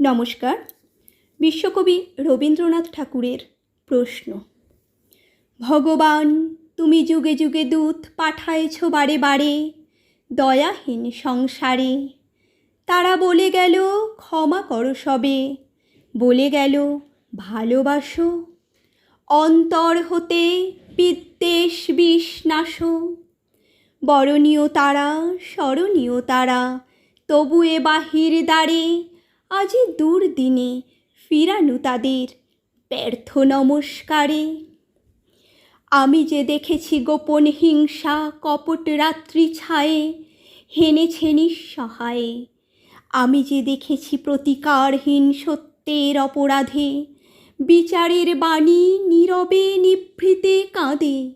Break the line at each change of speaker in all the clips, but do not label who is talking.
নমস্কার। বিশ্বকবি রবীন্দ্রনাথ ঠাকুরের প্রশ্ন। ভগবান, তুমি যুগে যুগে দূত পাঠায়েছ বারে বারে, দয়াহীন সংসারে। তারা বলে গেল, ক্ষমা করো সবে। বলে গেল, ভালোবাসো। অন্তর হতে বিদ্বেষ বিষ নাশো। বরণীয় তারা, স্মরণীয় তারা, তবু এ বাহির দ্বারে আজি দুর্দিনে ফিরানু তাদের ব্যর্থ নমস্কারে। আমি যে দেখেছি গোপন হিংসা, কপট রাত্রি ছায়ে, হেনেছে নিঃসহায়ে। আমি যে দেখেছি প্রতিকারহীন সত্যের অপরাধে, বিচারের বাণী নীরবে নিভৃতে কাঁদে।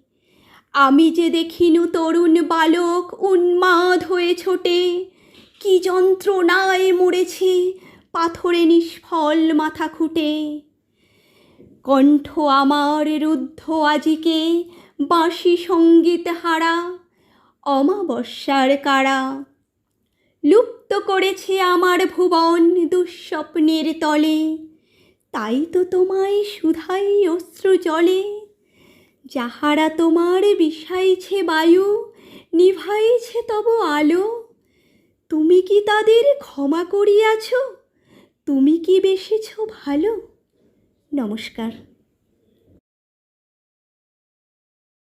আমি যে দেখিনু তরুণ বালক উন্মাদ হয়ে ছোটে, কি যন্ত্রণায় মরেছে পাথরে নিষ্ফল মাথা খুঁটে। কণ্ঠ আমার রুদ্ধ আজিকে বাঁশি সংগীত হারা, অমাবস্যার কারা। লুপ্ত করেছে আমার ভুবন দুঃস্বপ্নের তলে, তাই তো তোমায় সুধাই অশ্রু জলে। যাহারা তোমার বিষাইছে বায়ু, নিভাইছে তব আলো, তুমি কি তাদের ক্ষমা করিয়াছ? তুমি কি বেসেছ ভালো? নমস্কার।